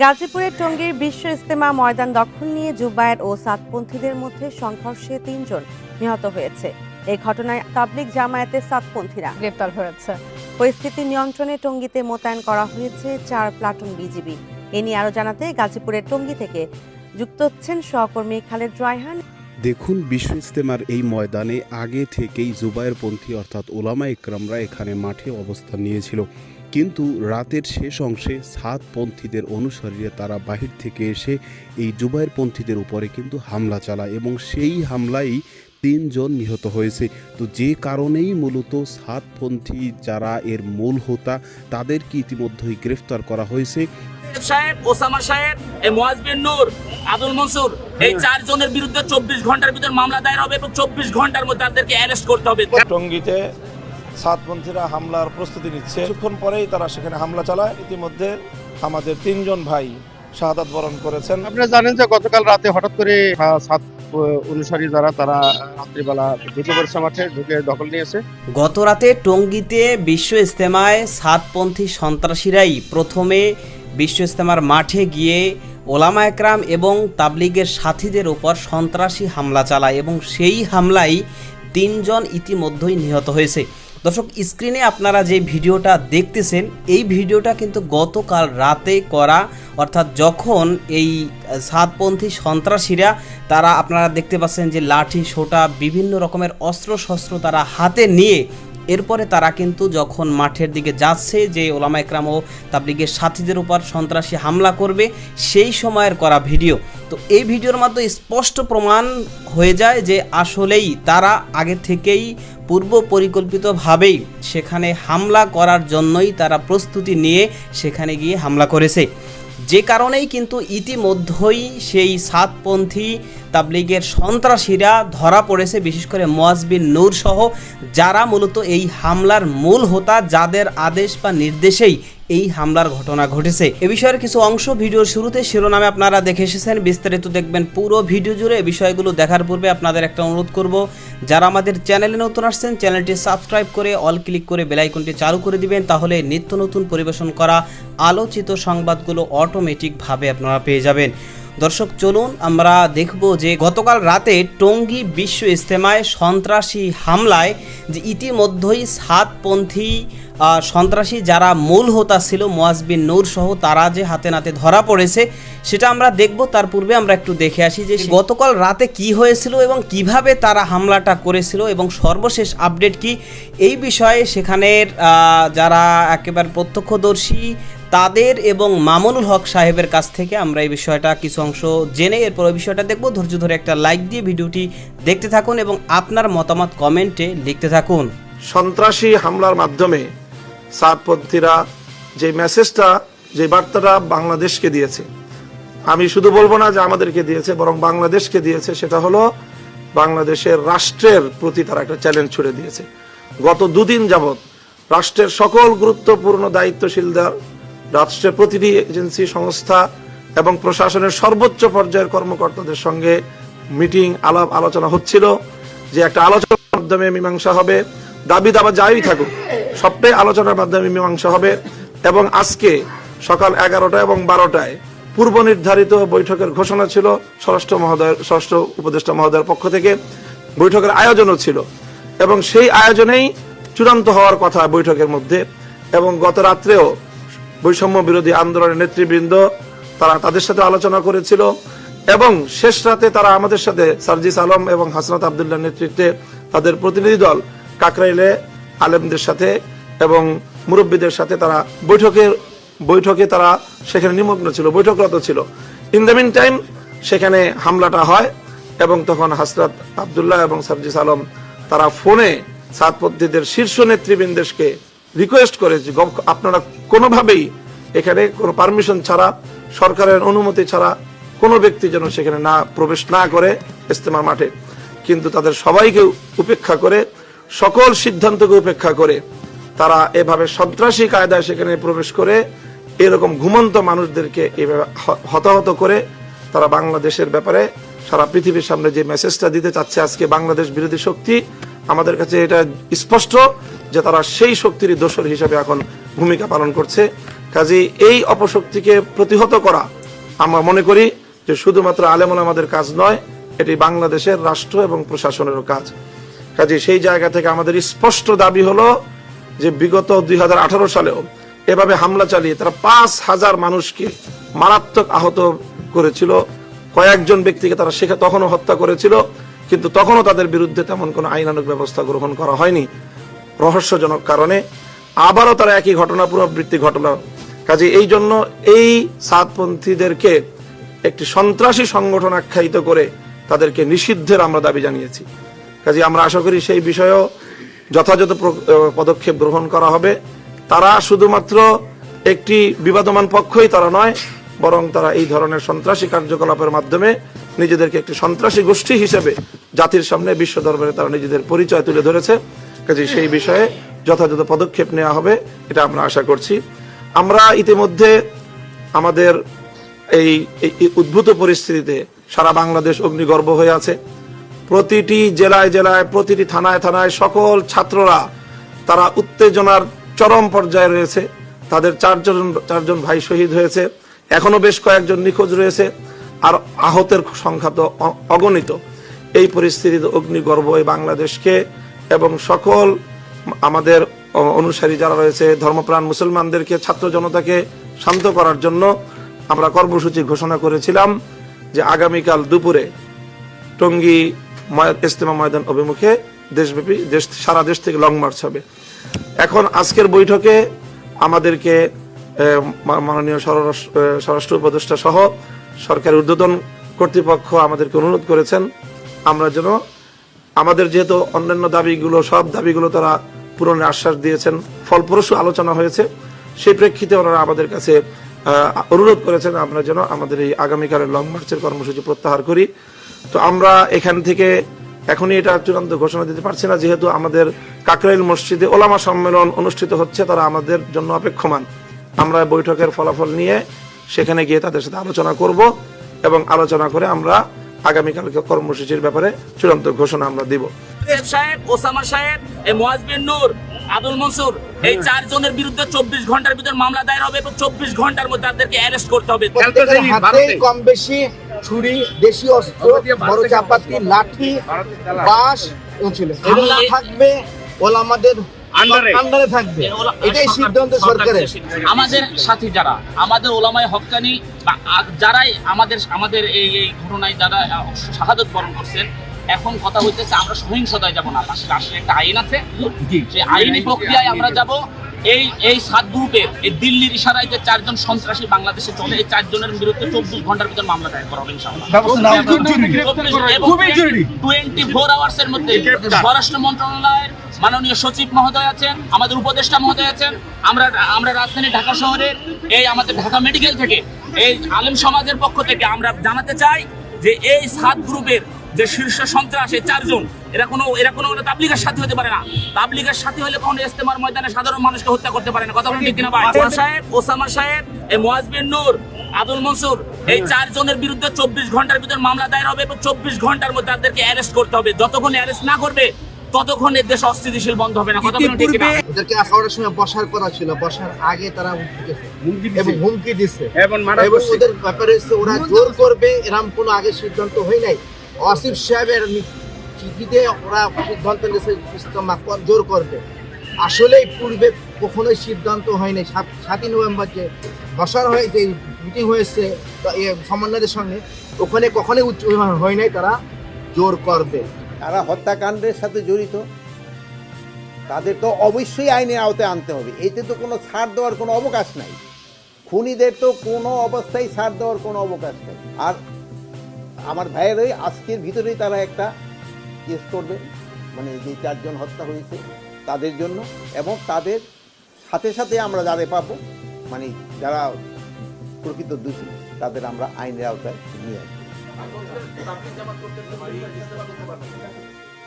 গাজীপুরের টঙ্গীর বিশ্ব ইস্তেমা ময়দান দখল নিয়ে জুবায়ের ও সাতপন্থীদের মধ্যে সংঘর্ষে তিনজন নিহত হয়েছে। এই ঘটনায় তাবলিক জামায়াতের সাতপন্থীরা গ্রেপ্তার হয়েছে। পরিস্থিতি নিয়ন্ত্রণে টঙ্গীতে মোতায়েন করা হয়েছে চার প্লাটুন বিজিবি। এ নিয়ে আরও জানাতে গাজীপুরের টঙ্গী থেকে যুক্ত হচ্ছেন সহকর্মী খালেদ রায়হান। দেখুন বিশ্ব ইস্তেমার এই ময়দানে আগে থেকেই জুবায়েরপন্থী অর্থাৎ ওলামা ইকরামরা এখানে মাঠে অবস্থান নিয়েছিল। কিন্তু রাতের শেষ অংশে সাতপন্থীদের অনুসারীরা তারা বাহির থেকে এসে এই জুবায়েরপন্থীদের উপরে কিন্তু হামলা চালায় এবং সেই হামলায় তিনজন নিহত হয়েছে। তো যে কারণেই মূলত সাতপন্থী যারা এর মূল হোতা, তাদেরকে ইতিমধ্যেই গ্রেফতার করা হয়েছে। সাহেব ওসামা সাহেব এই মোয়াজ বিন নূর আব্দুল মনসুর এই চারজনের বিরুদ্ধে চব্বিশ ঘণ্টার ভিতর মামলা দায়ের হবে এবং চব্বিশ ঘণ্টার মধ্যে তাদেরকে অ্যারেস্ট করতে হবে। টঙ্গীতে সাতপন্থীরা হামলার প্রস্তুতি নিচ্ছে। কিছুক্ষণ পরেই তারা সেখানে হামলা চালায়। ইতিমধ্যে আমাদের তিনজন ভাই শাহাদাত বরণ করেছেন। আপনারা জানেন যে গতকাল রাতে হঠাৎ করে সাত অনুসারী যারা তারা রাত্রিবেলা ঢুকে পড়েছে মাঠে ঢুকে দখল নিয়েছে। গত রাতে টঙ্গীতে বিশ্ব ইস্তেমায় সাতপন্থী সন্ত্রাসীরাই প্রথমে বিশ্ব ইস্তেমার মাঠে গিয়ে ওলামা একরাম এবং তাবলিগের সাথীদের ওপর সন্ত্রাসী হামলা চালায় এবং সেই হামলায় তিনজন ইতিমধ্যেই নিহত হয়েছে। দর্শক স্ক্রিনে আপনারা যে ভিডিওটা দেখতেছেন, এই ভিডিওটা কিন্তু গতকাল রাতে করা, অর্থাৎ যখন এই সাতপন্থী সন্ত্রাসীরা, তারা আপনারা দেখতে পাচ্ছেন যে লাঠি, সোটা, বিভিন্ন রকমের অস্ত্র শস্ত্র তারা হাতে নিয়ে এরপরে তারা কিন্তু যখন মাঠের দিকে যাচ্ছে, যে ওলামা একরাম ও তাবলিগের সাথীদের উপর সন্ত্রাসী হামলা করবে, সেই সময়ের করা ভিডিও। তো এই ভিডিওর মাধ্যমে স্পষ্ট প্রমাণ হয়ে যায় যে আসলেই তারা আগে থেকেই পূর্ব পরিকল্পিতভাবেই সেখানে হামলা করার জন্যই তারা প্রস্তুতি নিয়ে সেখানে গিয়ে হামলা করেছে। যে কারণেই কিন্তু ইতিমধ্যেই সেই সাতপন্থী তাবলিগের সন্ত্রাসীরা ধরা পড়েছে, বিশেষ করে মোয়াজবিন নূর সহ, যারা মূলত এই হামলার মূল হোতা, যাদের আদেশ বা নির্দেশেই এই হামলার ঘটনা ঘটেছে। এ বিষয়ের কিছু অংশ ভিডিওর শুরুতে শিরোনামে আপনারা দেখে এসেছেন। বিস্তারিত দেখবেন পুরো ভিডিও জুড়ে। এই বিষয়গুলো দেখার পূর্বে আপনাদের একটা অনুরোধ করব, যারা আমাদের চ্যানেলে নতুন আসছেন, চ্যানেলটি সাবস্ক্রাইব করে অল ক্লিক করে বেলাইকনটি চালু করে দিবেন, তাহলে নিত্য নতুন পরিবেশন করা আলোচিত সংবাদগুলো অটোমেটিকভাবে আপনারা পেয়ে যাবেন। দর্শক চলুন আমরা দেখব যে গতকাল রাতে টঙ্গী বিশ্ব ইস্তেমায় সন্ত্রাসী হামলায় যে ইতিমধ্যেই সাতপন্থী সন্ত্রাসী যারা মূল হোতা ছিল মোয়াজবিন নূর সহ তারা যে হাতে নাতে ধরা পড়েছে সেটা আমরা দেখব। তার পূর্বে আমরা একটু দেখে আসি যে গতকাল রাতে কি হয়েছিল এবং কীভাবে তারা হামলাটা করেছিল এবং সর্বশেষ আপডেট কি? এই বিষয়ে সেখানের যারা একেবারে প্রত্যক্ষদর্শী তাদের এবং মামুনুল হক সাহেবের কাছ থেকে আমরা এই বিষয়টা কিছু অংশ জেনে এরপর ওই বিষয়টা দেখব। ধৈর্য ধরে একটা লাইক দিয়ে ভিডিওটি দেখতে থাকুন এবং আপনার মতামত কমেন্টে লিখতে থাকুন। সন্ত্রাসী হামলার মাধ্যমে সাতপন্থীরা যে মেসেজটা, যে বার্তাটা বাংলাদেশকে দিয়েছে, আমি শুধু বলব না যে আমাদেরকে দিয়েছে, বরং বাংলাদেশকে দিয়েছে, সেটা হলো বাংলাদেশের রাষ্ট্রের প্রতি তারা একটা চ্যালেঞ্জ ছুড়ে দিয়েছে। গত দুদিন যাবৎ রাষ্ট্রের সকল গুরুত্বপূর্ণ দায়িত্বশীলদের রাষ্ট্রের প্রতিটি এজেন্সি, সংস্থা এবং প্রশাসনের সর্বোচ্চ পর্যায়ের কর্মকর্তাদের সঙ্গে মিটিং, আলাপ, আলোচনা হচ্ছিল যে একটা আলোচনার মাধ্যমে মীমাংসা হবে। দাবি দাবা যাই থাকুক সবটাই আলোচনার মাধ্যমে মীমাংসা হবে এবং আজকে সকাল এগারোটা এবং বারোটায় পূর্ব নির্ধারিত বৈঠকের ঘোষণা ছিল। স্বরাষ্ট্র মহোদয়, স্বরাষ্ট্র উপদেষ্টা মহোদয়ের পক্ষ থেকে বৈঠকের আয়োজনও ছিল এবং সেই আয়োজনেই চূড়ান্ত হওয়ার কথা বৈঠকের মধ্যে এবং গত রাত্রেও বৈষম্য বিরোধী আন্দোলনের নেতৃবৃন্দ, তারা তাদের সাথে আলোচনা করেছিল এবং শেষ রাতে তারা আমাদের সাথে সার্জিস আলম এবং হাসনাত আবদুল্লাহ নেতৃত্বে তাদের প্রতিনিধি দল কাকরাইলে আলেমদের সাথে এবং মুরব্বীদের সাথে তারা বৈঠকের বৈঠকে তারা সেখানে নিমগ্ন ছিল, বৈঠকরত ছিল। ইন দ্য মিন টাইম সেখানে হামলাটা হয় এবং তখন হাসরাত আবদুল্লাহ এবং সার্জিস আলম তারা ফোনে সাতপন্থীদের শীর্ষ নেতৃবৃন্দকে রিকোয়েস্ট করে যে আপনারা কোনোভাবেই এখানে কোনো পারমিশন ছাড়া, সরকারের অনুমতি ছাড়া কোনো ব্যক্তি যেন সেখানে না প্রবেশ না করে ইস্তেমার মাঠে। কিন্তু তাদের সবাইকে উপেক্ষা করে, সকল সিদ্ধান্তকে উপেক্ষা করে তারা এভাবে সন্ত্রাসী কায়দায় সেখানে প্রবেশ করে, এরকম ঘুমন্ত মানুষদেরকে এভাবে হতাহত করে তারা বাংলাদেশের ব্যাপারে সারা পৃথিবীর সামনে যে মেসেজটা দিতে চাচ্ছে আজকে বাংলাদেশ বিরোধী শক্তি, আমাদের কাছে এটা স্পষ্ট যে তারা সেই শক্তির দোষর হিসাবে এখন ভূমিকা পালন করছে। কাজে এই অপশক্তিকে প্রতিহত করা আমরা মনে করি যে শুধুমাত্র আলেমন আমাদের কাজ নয়, এটি বাংলাদেশের রাষ্ট্র এবং প্রশাসনেরও কাজ। কাজে সেই জায়গা থেকে আমাদের স্পষ্ট দাবি হলো যে বিগত দুই সালেও এভাবে হামলা চালিয়ে তারা পাঁচ হাজার মানুষকে মারাত্মক আহত করেছিল। কয়েকজন ব্যক্তিকে তারা সেখানে তখনও হত্যা করেছিল, কিন্তু তখনও তাদের বিরুদ্ধে তেমন কোনো আইনানুক ব্যবস্থা গ্রহণ করা হয়নি। রহস্যজনক কারণে আবারও তারা একই ঘটনা, পুনরাবৃত্তি ঘটনা কাজে এই জন্য এই সাতপন্থীদেরকে একটি সন্ত্রাসী সংগঠন আখ্যায়িত করে তাদেরকে নিষিদ্ধের আমরা দাবি জানিয়েছি। কাজে আমরা আশা করি সেই বিষয়েও যথাযথ পদক্ষেপ গ্রহণ করা হবে। তারা শুধুমাত্র একটি বিবাদমান পক্ষই তারা নয়, বরং তারা এই ধরনের সন্ত্রাসী কার্যকলাপের মাধ্যমে নিজেদেরকে একটি সন্ত্রাসী গোষ্ঠী হিসেবে জাতির সামনে বিশ্ব দরবারে তারা নিজেদের পরিচয় তুলে ধরেছে। কাজে সেই বিষয়ে যথাযথ পদক্ষেপ নেওয়া হবে, এটা আমরা আশা করছি। আমরা ইতিমধ্যে আমাদের এই উদ্ভূত পরিস্থিতিতে সারা বাংলাদেশ অগ্নিগর্ভ হয়ে আছে। প্রতিটি জেলায় জেলায়, প্রতিটি থানায় থানায় সকল ছাত্ররা, তারা উত্তেজনার চরম পর্যায়ে রয়েছে। তাদের চারজন চারজন ভাই শহীদ হয়েছে। এখনও বেশ কয়েকজন নিখোঁজ রয়েছে। আর আহতের সংখ্যা তো অগণিত। এই পরিস্থিতিতে অগ্নিগর্ভ এই বাংলাদেশকে এবং সকল আমাদের অনুসারী যারা রয়েছে, ধর্মপ্রাণ মুসলমানদেরকে, ছাত্র জনতাকে শান্ত করার জন্য আমরা কর্মসূচি ঘোষণা করেছিলাম যে আগামীকাল দুপুরে টঙ্গী ইজতেমা ময়দান অভিমুখে দেশব্যাপী, দেশ সারা দেশ থেকে লং মার্চ হবে। এখন আজকের বৈঠকে আমাদেরকে মাননীয় স্বরাষ্ট্র স্বরাষ্ট্র উপদেষ্টা সহ সরকারের ঊর্ধ্বতন কর্তৃপক্ষ আমাদেরকে অনুরোধ করেছেন, আমরা যেন আমাদের যেহেতু অন্যান্য দাবিগুলো, সব দাবিগুলো তারা পূরণের আশ্বাস দিয়েছেন। ফলপ্রসূ আলোচনা হয়েছে। সেই প্রেক্ষিতে ওনারা আমাদের কাছে অনুরোধ করেছেন আমরা যেন আমাদের এই আগামীকালের লং মার্চের কর্মসূচি প্রত্যাহার করি। তো আমরা এখান থেকে এখনই এটা চূড়ান্ত ঘোষণা দিতে পারছি না। যেহেতু আমাদের কাকরাইল মসজিদে ওলামা সম্মেলন অনুষ্ঠিত হচ্ছে, তারা আমাদের জন্য অপেক্ষমান। আমরা বৈঠকের ফলাফল নিয়ে সেখানে গিয়ে তাদের সাথে আলোচনা করব এবং আলোচনা করে আমরা আগামীকালকে কর্মসূচির ব্যাপারে চূড়ান্ত ঘোষণা আমরা দিব। সাহেব সাহেব ওসামা সাহেব এই মোয়াজ নূর আব্দুল মনসুর এই চারজনের বিরুদ্ধে চব্বিশ ঘণ্টার ভিতরে মামলা দায়ের হবে এবং চব্বিশ ঘণ্টার মধ্যে তাদেরকে অ্যারেস্ট করতে হবে। কম বেশি ছুরি দেশি অস্ত্র বড় চাপাতি লাঠি বাঁশ ছিল থাকবে ওলা আমাদের আন্ডারে থাকবে। এটাই সিদ্ধান্ত সরকারের। আমাদের সাথী যারা আমাদের ওলামায় হক্কানি বা যারাই আমাদের আমাদের এই এই ঘটনায় যারা শাহাদত বরণ করছেন এখন কথা হইতেছে আমরা সহিংসতায় যাব না। পাশে রাষ্ট্রের একটা আইন আছে। সেই আইনি প্রক্রিয়ায় আমরা যাব। এই এই সাত গ্রুপের এই দিল্লির ইশারায় যে চারজন সন্ত্রাসী বাংলাদেশে চলে এই চারজনের বিরুদ্ধে চব্বিশ ঘণ্টার ভিতর মামলা দায়ের করা হবে টোয়েন্টি ফোর আওয়ার্স এর মধ্যে স্বরাষ্ট্র মন্ত্রণালয়ের মাননীয় সচিব মহোদয় আছেন আমাদের উপদেষ্টা মহোদয় আছেন। আমরা আমরা রাজধানী ঢাকা শহরের এই আমাদের ঢাকা মেডিকেল থেকে এই আলেম সমাজের পক্ষ থেকে আমরা জানাতে চাই যে এই সাত গ্রুপের যে শীর্ষ সন্ত্রাস এই চারজন এরা কোনো এরা কোনো তাবলিগের সাথে হতে পারে না। তাবলিগের সাথে হলে কখনো ইস্তেমার ময়দানে সাধারণ মানুষকে হত্যা করতে পারে না। কথা বলেন ঠিক কিনা ভাই? ওসামা সাহেব ওসামা সাহেব এই মোয়াজ বিন নূর আব্দুল মনসুর এই চারজনের বিরুদ্ধে চব্বিশ ঘণ্টার ভিতর মামলা দায়ের হবে এবং চব্বিশ ঘণ্টার মধ্যে তাদেরকে অ্যারেস্ট করতে হবে। যতক্ষণ অ্যারেস্ট না করবে ততক্ষণ এর দেশ অস্থিতিশীল বন্ধ হবে না। ওদেরকে এগারোটার সময় বসার করা ছিল। বসার আগে তারা হুমকি দিছে এবং হুমকি দিচ্ছে এবং ওদের ব্যাপারে ওরা জোর করবে এরকম কোনো আগে সিদ্ধান্ত হয় নাই। আসিফ সাহেবের চিঠিতে ওরা সিদ্ধান্ত নিয়েছে জোর করবে। আসলেই পূর্বে কখনোই সিদ্ধান্ত হয়নি সাত- সাতই নভেম্বর যে বসার হয়ে যে মিটিং হয়েছে সমন্বয়দের সঙ্গে ওখানে কখনোই উচ্চ হয় নাই তারা জোর করবে। তারা হত্যাকাণ্ডের সাথে জড়িত, তাদের তো অবশ্যই আইনের আওতায় আনতে হবে। এতে তো কোনো ছাড় দেওয়ার কোনো অবকাশ নাই। খুনিদের তো কোনো অবস্থায় ছাড় দেওয়ার কোনো অবকাশ নেই। আর আমার ভাইয়েরই আজকের ভিতরেই তারা একটা কেস করবে মানে যে চারজন হত্যা হয়েছে তাদের জন্য, এবং তাদের সাথে সাথে আমরা যাদের পাবো মানে যারা প্রকৃত দোষী, তাদের আমরা আইনের আওতায় নিয়ে আসব।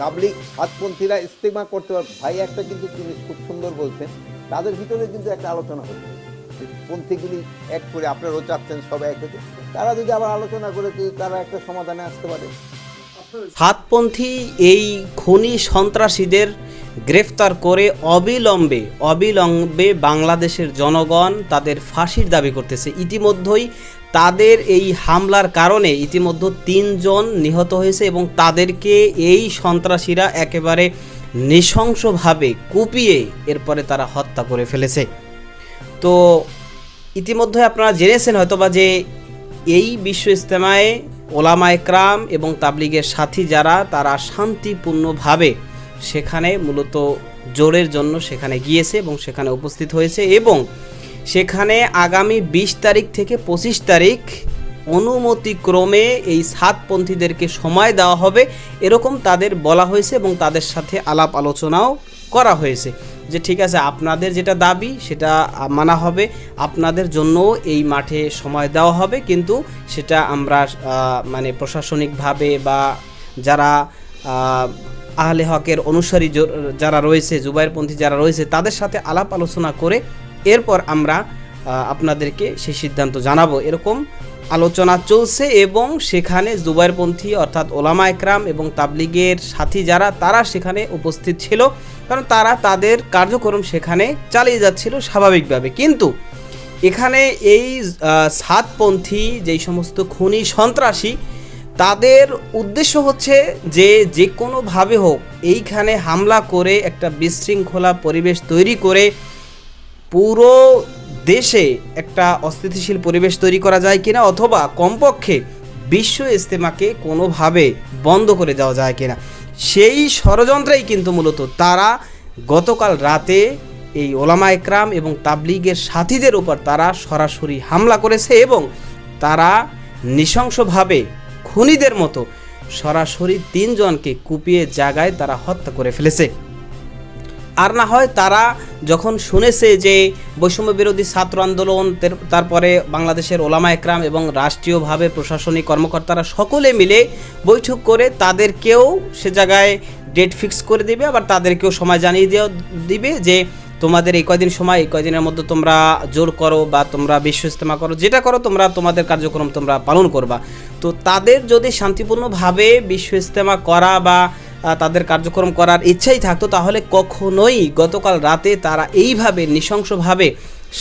তাবলিক হাতপন্থীরা ইস্তেমা করতে পারবে। ভাই, একটা কিন্তু তিনি খুব সুন্দর বলছেন, তাদের ভিতরে কিন্তু একটা আলোচনা হচ্ছে। পন্থীগুলি এক করে আপনারাও চাচ্ছেন সব এক হতে। তারা যদি আবার আলোচনা করে যদি তারা একটা সমাধানে আসতে পারে। সাতপন্থী এই খনি সন্ত্রাসীদের গ্রেফতার করে অবিলম্বে অবিলম্বে বাংলাদেশের জনগণ তাদের ফাঁসির দাবি করতেছে। ইতিমধ্যেই তাদের এই হামলার কারণে ইতিমধ্যে তিনজন নিহত হয়েছে এবং তাদেরকে এই সন্ত্রাসীরা একেবারে নৃশংসভাবে কুপিয়ে এরপরে তারা হত্যা করে ফেলেছে। তো ইতিমধ্যে আপনারা জেনেছেন হয়তোবা যে এই বিশ্ব ইজতেমায় ওলামা একরাম এবং তাবলিগের সাথী যারা, তারা শান্তিপূর্ণভাবে সেখানে মূলত জোরের জন্য সেখানে গিয়েছে এবং সেখানে উপস্থিত হয়েছে এবং সেখানে আগামী বিশ তারিখ থেকে পঁচিশ তারিখ অনুমতিক্রমে এই সাতপন্থীদেরকে সময় দেওয়া হবে। এরকম তাদের বলা হয়েছে এবং তাদের সাথে আলাপ আলোচনাও করা হয়েছে যে ঠিক আছে আপনাদের যেটা দাবি সেটা মানা হবে আপনাদের জন্যও এই মাঠে সময় দেওয়া হবে। কিন্তু সেটা আমরা মানে প্রশাসনিকভাবে বা যারা আহ, আহলে হকের অনুসারী যারা রয়েছে জুবাইরপন্থী যারা রয়েছে তাদের সাথে আলাপ আলোচনা করে এরপর আমরা আপনাদেরকে সেই সিদ্ধান্ত জানাব। এরকম আলোচনা চলছে এবং সেখানে জুবাইরপন্থী অর্থাৎ ওলামা একরাম এবং তাবলিগের সাথী যারা, তারা সেখানে উপস্থিত ছিল। কারণ তারা তাদের কার্যক্রম সেখানে চালিয়ে যাচ্ছিল স্বাভাবিকভাবে। কিন্তু এখানে এই সাতপন্থী যেই সমস্ত খুনি সন্ত্রাসী, তাদের উদ্দেশ্য হচ্ছে যে যে কোনোভাবে হোক, এইখানে হামলা করে একটা বিশৃঙ্খলা পরিবেশ তৈরি করে পুরো দেশে একটা অস্থিতিশীল পরিবেশ তৈরি করা যায় কিনা অথবা কমপক্ষে বিশ্ব ইজতেমাকে কোনোভাবে বন্ধ করে দেওয়া যায় কিনা? সেই ষড়যন্ত্রেই কিন্তু মূলত তারা গতকাল রাতে এই ওলামা একরাম এবং তাবলিগের সাথীদের উপর তারা সরাসরি হামলা করেছে এবং তারা নৃশংসভাবে খুনিদের মতো সরাসরি তিনজনকে কুপিয়ে জায়গায় তারা হত্যা করে ফেলেছে। আর না হয় তারা যখন শুনেছে যে বৈষম্য বিরোধী ছাত্র আন্দোলন তারপরে বাংলাদেশের ওলামা একরাম এবং রাষ্ট্রীয়ভাবে প্রশাসনিক কর্মকর্তারা সকলে মিলে বৈঠক করে তাদেরকেও সে জায়গায় ডেট ফিক্স করে দিবে, আবার তাদেরকেও সময় জানিয়ে দেওয়া, দিবে যে তোমাদের এই কয়দিন সময়, এই কয়দিনের মধ্যে তোমরা জোর করো বা তোমরা বিশ্ব ইস্তেমা করো, যেটা করো তোমরা, তোমাদের কার্যক্রম তোমরা পালন করবা। তো তাদের যদি শান্তিপূর্ণভাবে বিশ্ব ইস্তেমা করা বা তাদের কার্যক্রম করার ইচ্ছাই থাকতো, তাহলে কখনোই গতকাল রাতে তারা এইভাবে নৃশংসভাবে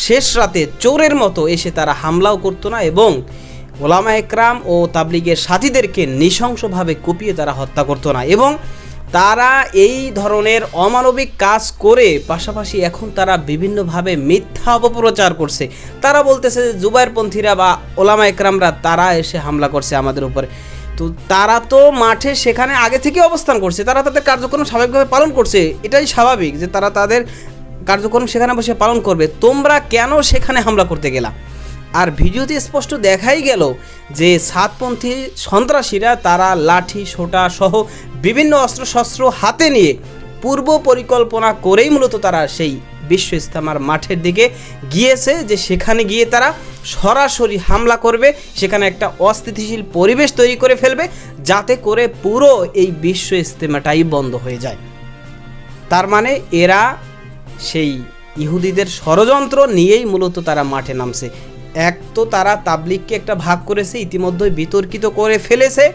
শেষ রাতে চোরের মতো এসে তারা হামলাও করতো না এবং ওলামা একরাম ও তাবলিগের সাথীদেরকে নৃশংসভাবে কুপিয়ে তারা হত্যা করতো না এবং তারা এই ধরনের অমানবিক কাজ করে পাশাপাশি এখন তারা বিভিন্নভাবে মিথ্যা অপপ্রচার করছে। তারা বলতেছে যে, জুবাইরপন্থীরা বা ওলামা একরামরা তারা এসে হামলা করছে আমাদের উপরে। তো তারা তো মাঠে সেখানে আগে থেকে অবস্থান করছে, তারা তাদের কার্যক্রম স্বাভাবিকভাবে পালন করছে, এটাই স্বাভাবিক যে তারা তাদের কার্যক্রম সেখানে বসে পালন করবে। তোমরা কেন সেখানে হামলা করতে গেলা? আর ভিডিওতে স্পষ্ট দেখাই গেল যে সাতপন্থী সন্ত্রাসীরা তারা লাঠি, সোটা সহ বিভিন্ন অস্ত্রশস্ত্র হাতে নিয়ে পূর্ব পরিকল্পনা করেই মূলত তারা সেই বিশ্ব ইস্তেমার মাঠের দিকে গিয়েছে যে সেখানে গিয়ে তারা সরাসরি হামলা করবে, সেখানে একটা অস্থিতিশীল পরিবেশ তৈরি করে ফেলবে, যাতে করে পুরো এই বিশ্ব ইস্তেমাটাই বন্ধ হয়ে যায়। তার মানে এরা সেই ইহুদিদের ষড়যন্ত্র নিয়েই মূলত তারা মাঠে নামছে। এক তো তারা তাবলিগকে একটা ভাগ করেছে ইতিমধ্যে বিতর্কিত করে ফেলেছে।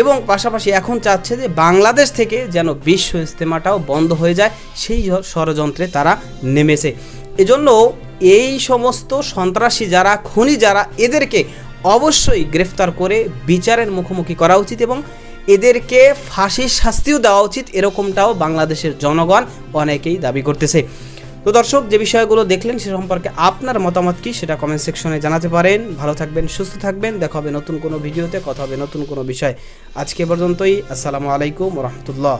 এবং পাশাপাশি এখন চাচ্ছে যে বাংলাদেশ থেকে যেন বিশ্ব ইস্তেমাটাও বন্ধ হয়ে যায়, সেই ষড়যন্ত্রে তারা নেমেছে। এজন্য এই সমস্ত সন্ত্রাসী যারা, খুনি যারা, এদেরকে অবশ্যই গ্রেফতার করে বিচারের মুখোমুখি করা উচিত এবং এদেরকে ফাঁসির শাস্তিও দেওয়া উচিত, এরকমটাও বাংলাদেশের জনগণ অনেকেই দাবি করতেছে। তো দর্শক, যে বিষয়গুলো দেখলেন সে সম্পর্কে আপনার মতামত কি সেটা কমেন্ট সেকশনে জানাতে পারেন। ভালো থাকবেন, সুস্থ থাকবেন। দেখা হবে নতুন কোনো ভিডিওতে, কথা হবে নতুন কোনো বিষয়। আজকে পর্যন্তই। আসসালামু আলাইকুম রহমতুল্লাহ।